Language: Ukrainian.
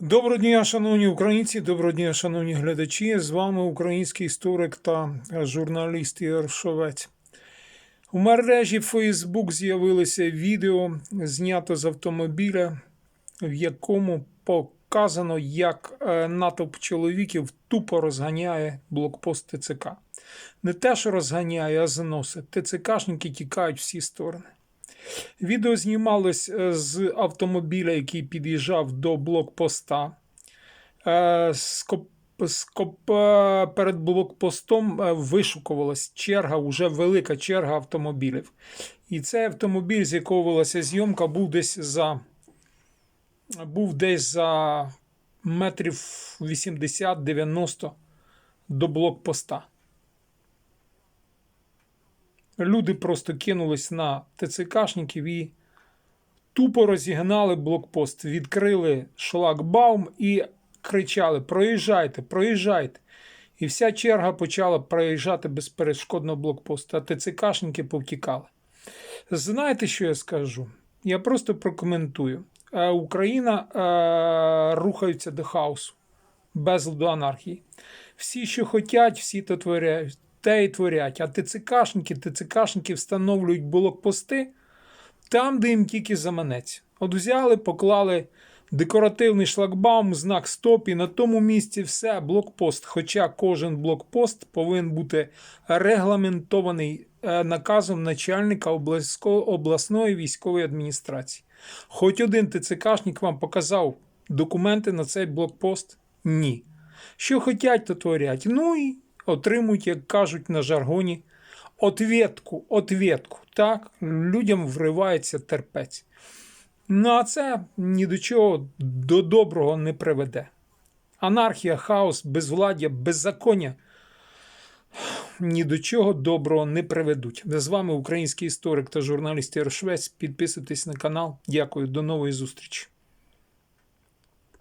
Доброго дня, шановні українці, доброго дня, шановні глядачі. З вами український історик та журналіст Ігор Шовець. У мережі Facebook з'явилося відео, знято з автомобіля, в якому показано, як е, натовп чоловіків тупо розганяє блокпост ТЦК. Не те, що розганяє, а зносить. ТЦКшники тікають всі сторони. Відео знімалось е, з автомобіля, який під'їжджав до блокпоста. Е, е, Перед блокпостом вишукувалась черга, вже велика черга автомобілів. І цей автомобіль, з якого велася зйомка, був десь за, був десь за метрів 80-90 до блокпоста. Люди просто кинулись на ТЦКшників і тупо розігнали блокпост, відкрили шлагбаум і кричали: Проїжджайте, проїжджайте. І вся черга почала проїжджати безперешкодно блокпост, а ТЦКшники повтікали. Знаєте, що я скажу? Я просто прокоментую. Е, Україна е, рухається до хаосу, безладу анархії. Всі, що хотять, всі то творять, те й творять. А ТЦКшники, ТЦКшники встановлюють блокпости там, де їм тільки заманеться. От взяли, поклали декоративний шлагбаум, знак стоп, і на тому місці все, блокпост. Хоча кожен блокпост повинен бути регламентований е, наказом начальника обласної військової адміністрації. Хоч один ТЦКшник вам показав документи на цей блокпост? Ні. Що хотять, то творять. Ну і отримують, як кажуть на жаргоні, ответку, ответку. Так, людям вривається терпець. Ну а це ні до чого до доброго не приведе. Анархія, хаос, безвладдя, беззаконня ні до чого доброго не приведуть. З вами український історик та журналіст Ігор Підписуйтесь на канал. Дякую, до нової зустрічі.